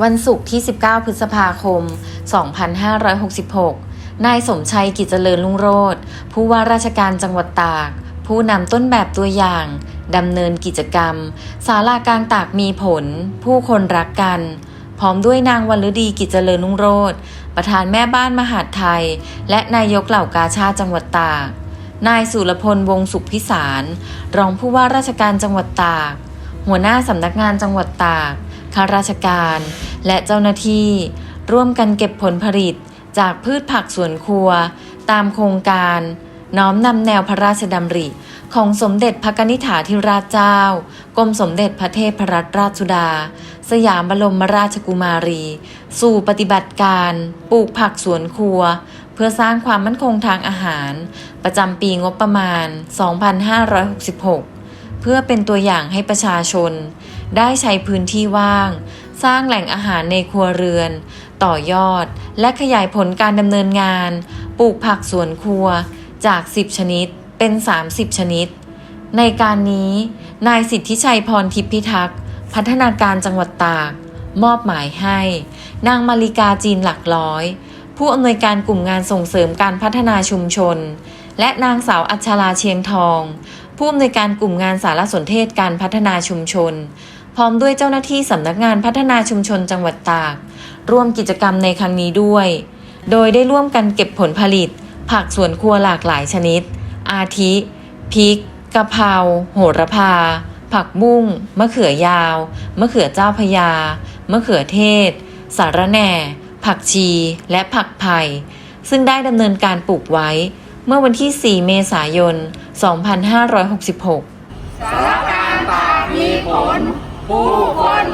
วันศุกร์ที่ 19 พฤษภาคม 2566 นายสมชัยกิจเจริญรุ่งโรธผู้ว่าราชการจังหวัดตาก ผู้นำต้นแบบตัวอย่างดำเนินกิจกรรม ศาลากลางตากมีผล ผู้คนรักกัน พร้อมด้วยนางวรรดีกิจเจริญรุ่งโรธประธานแม่บ้านมหาดไทย และนายกเหล่ากาชาติจังหวัดตาก นายสุรพลวงศ์สุขพิสาร รองผู้ว่าราชการจังหวัดตาก หัวหน้าสำนักงานจังหวัดตาก ข้าราชการ และเจ้าหน้าที่ ร่วมกันเก็บผลผลิตจากพืชผักสวนครัว ตามโครงการ น้อมนำแนวพระราชดำริ ของสมเด็จพระนิษฐาธิราชเจ้า กรมสมเด็จพระเทพรัตนราชสุดา สยามบรมราชกุมารี สู่ปฏิบัติการปลูกผักสวนครัวเพื่อสร้างความมั่นคงทางอาหาร ประจำปีงบประมาณ 2566 เพื่อเป็นตัวอย่างให้ประชาชน ได้ใช้พื้นที่ว่าง สร้างแหล่งอาหารในครัวเรือน ต่อยอด และขยายผลการดำเนินงาน ปลูกผักสวนครัว จาก 10 ชนิดเป็น 30 ชนิด ในการนี้ นายสิทธิชัยพรทิพย์พิทักษ์ พัฒนาการจังหวัดตาก มอบหมายให้ นางมาริกาจีนหลักร้อย ผู้อำนวยการกลุ่มงานส่งเสริมการพัฒนาชุมชน และนางสาวอัชราเชียงทอง ผู้อำนวยการกลุ่มงานสารสนเทศการพัฒนาชุมชน พร้อมด้วยเจ้าหน้าที่สำนักงานพัฒนาชุมชนจังหวัดตาก ร่วมกิจกรรมในครั้งนี้ด้วย โดยได้ร่วมกันเก็บผลผลิต ผักสวนครัวหลากหลายชนิด อาทิพริกกะเพราโหระพา ผักบุ้งมะเขือยาว มะเขือเจ้าพยามะเขือเทศ สาระแหน่ ผักชี และผักไผ่ซึ่งได้ดำเนินการปลูกไว้ เมื่อวันที่ 4 เมษายน 2566 สถานการณ์ต่างมีผล ผู้คน